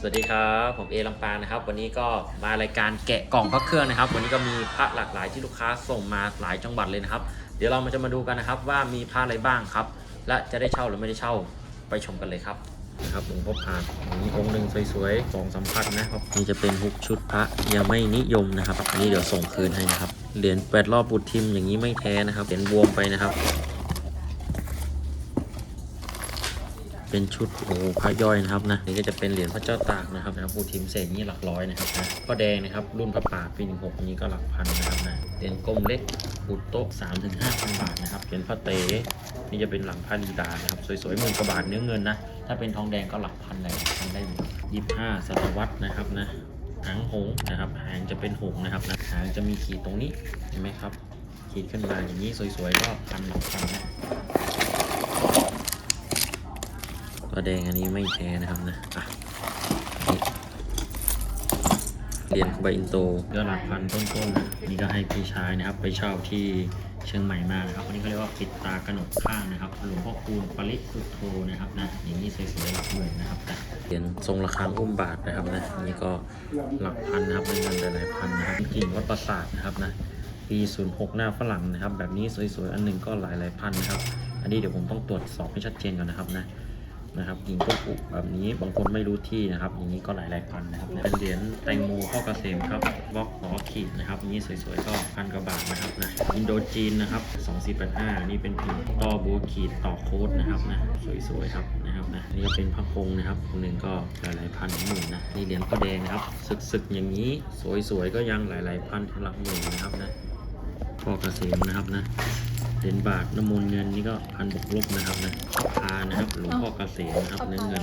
สวัสดีครับ ผมเอลำปางนะครับ วันนี้ก็มารายการแกะกล่องพระเครื่องนะครับ วันนี้ก็มีพระหลากหลายที่ลูกค้าส่งมาหลายจังหวัดเลยนะครับ เดี๋ยวเรามาจะมาดูกันนะครับ ว่ามีพระอะไรบ้างครับ และจะได้เช่าหรือไม่ได้เช่าไปชมกันเลยครับนะครับหลวงพ่อพานมีองค์หนึ่งสวยๆของสัมผัสนะครับนี่จะเป็นฮุกชุดพระยังไม่นิยมนะครับ อันนี้เดี๋ยวส่งคืนให้นะครับเหรียญแปดรอบบุตรทิมอย่างนี้ไม่แท้นะครับเหรียญบวมไปนะครับ เป็นชุดโอ้พระย่อยนะครับนะนี่ก็จะเป็นเหรียญพระเจ้าตากนะครับนะครับผู้ทีมเศษนี่หลักร้อยนะครับนะพ่อแดงนะครับรุ่นพระป่าปีหนึ่งหกนี้ก็หลักพันนะครับนะเหรียญกลมเล็กอุดโต๊ะสามถึงห้าพันบาทนะครับเหรียญพระเตนี่จะเป็นหลังพระลีดานะครับสวยๆหมื่นกว่าบาทเนื้อเงินนะถ้าเป็นทองแดงก็หลักพันเลยพันได้ยี่สิบห้าศตวรรษนะครับนะหางหงนะครับหางจะเป็นหงนะครับนะหางจะมีขีดตรงนี้เห็นไหมครับขีดขึ้นมาอย่างนี้สวยๆก็พันหลักพันนะ ตัวแดงอันนี้ไม่แท้นะครับนะอะนี่เหรียญคูบาอินโตก็หลักพันต้นๆนะนี่ก็ให้พี่ชายนะครับ ไปเช่าที่เชียงใหม่มานะครับอันนี้เขาเรียกว่าปิดตากระหนกข้างนะครับหลวงพ่อคูณปริสุทโธนะครับนะอย่างนี้สวยๆหลักหมื่นนะครับนะเหรียญทรงระฆังอุ้มบาทนะครับนะอันนี่ก็หลักพันนะครับเป็นเงินหลายๆพันนะครับกิ่งวัดประสาทนะครับนะปี06 หน้าฝรั่งนะครับ แบบนี้สวยๆอันหนึ่งก็หลายๆพันนะครับ อันนี้เดี๋ยวผมต้องตรวจสอบให้ชัดเจนก่อนนะครับนะ นะครับหินก็ปุแบบนี้บางคนไม่รู้ที่นะครับ อย่างนี้ก็หลายหลายพันนะครับเป็นเหรียญแตงโมพ่อเกษมครับบล็อกหอขีดนะครับอย่างนี้สวยๆก็พันกว่าบาทนะครับนะอินโดจีนนะครับ2485นี่เป็นพิมพ์ต่อบัวขีดต่อโค้ดนะครับนะสวยๆครับนะครับนะนี่ก็เป็นพระคงนะครับองค์หนึ่งก็หลายๆพันหมื่นนะนี่เหรียญพ่อแดงนะครับศึกๆอย่างนี้สวยๆก็ยังหลายๆพันถึงหลักหมื่นนะครับนะพ่อเกษมนะครับนะ เหรียญบาทน้ำมนต์เงินนี่ก็พันบวกลบนะครับนะพ่อพานะครับหลวงพ่อเกษมนะครับเนื้อเงิน